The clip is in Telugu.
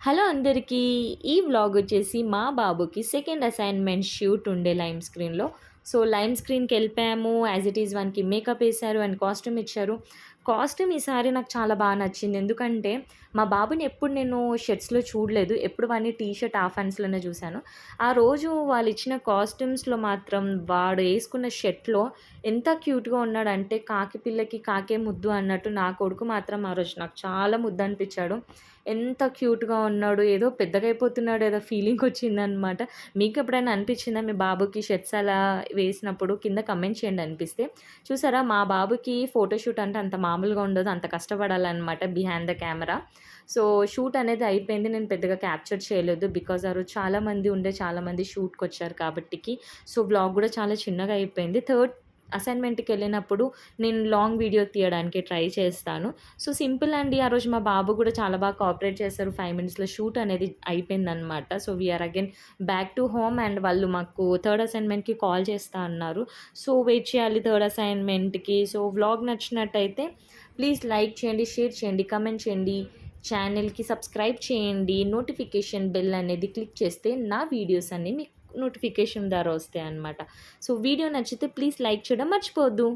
హలో అందరికీ ఈ వ్లాగ్ వచ్చేసి మా బాబుకి సెకండ్ అసైన్మెంట్ షూట్ ఉండే లైమ్ స్క్రీన్లో సో లైమ్ స్క్రీన్కి వెళ్ళిపోయాము. యాజ్ ఇట్ ఈస్ వన్కి మేకప్ వేశారు అండ్ కాస్ట్యూమ్ ఇచ్చారు. కాస్ట్యూమ్ ఈసారి నాకు చాలా బాగా నచ్చింది. ఎందుకంటే మా బాబుని ఎప్పుడు నేను షర్ట్స్లో చూడలేదు. ఎప్పుడు వాడిని టీ షర్ట్ హాఫ్ హ్యాండ్స్లోనే చూశాను. ఆ రోజు వాళ్ళు ఇచ్చిన కాస్ట్యూమ్స్లో మాత్రం వాడు వేసుకున్న షర్ట్లో ఎంత క్యూట్గా ఉన్నాడంటే కాకి పిల్లకి కాకే ముద్దు అన్నట్టు నా కొడుకు మాత్రం ఆ రోజు నాకు చాలా ముద్దు అనిపించాడు. ఎంత క్యూట్గా ఉన్నాడు. ఏదో పెద్దగా అయిపోతున్నాడు ఏదో ఫీలింగ్ వచ్చిందనమాట మీకు ఎప్పుడైనా అనిపించిందా మీ బాబుకి షర్ట్స్ అలా వేసినప్పుడు కింద కమెంట్ చేయండి అనిపిస్తే. చూసారా మా బాబుకి ఫోటోషూట్ అంటే అంత మామూలుగా ఉండదు అంత కష్టపడాలన్నమాట behind the camera so shoot అనేది అయిపోయింది నేను పెద్దగా క్యాప్చర్ చేయలేదు బికాజ్ ఆ రోజు చాలామంది ఉండే చాలామంది షూట్కి వచ్చారు కాబట్టికి. సో బ్లాగ్ కూడా చాలా చిన్నగా అయిపోయింది. థర్డ్ అసైన్మెంట్కి వెళ్ళినప్పుడు నేను లాంగ్ వీడియో తీయడానికి ట్రై చేస్తాను. సో సింపుల్ అండి. ఆ రోజు మా బాబు కూడా చాలా బాగా కోఆపరేట్ చేస్తారు ఫైవ్ మినిట్స్లో షూట్ అనేది అయిపోయిందనమాట so we are again back to home and వాళ్ళు మాకు థర్డ్ అసైన్మెంట్కి కాల్ చేస్తా అన్నారు. సో వెయిట్ చేయాలి థర్డ్ అసైన్మెంట్కి. సో వ్లాగ్ నచ్చినట్టయితే ప్లీజ్ లైక్ చేయండి షేర్ చేయండి కమెంట్ చేయండి. ఛానల్కి సబ్స్క్రైబ్ చేయండి. నోటిఫికేషన్ బెల్ అనేది క్లిక్ చేస్తే నా వీడియోస్ అన్నీ మీకు నోటిఫికేషన్ ద్వారా వస్తాయి అనమాట సో వీడియో నచ్చితే ప్లీజ్ లైక్ చేయడం మర్చిపోవద్దు.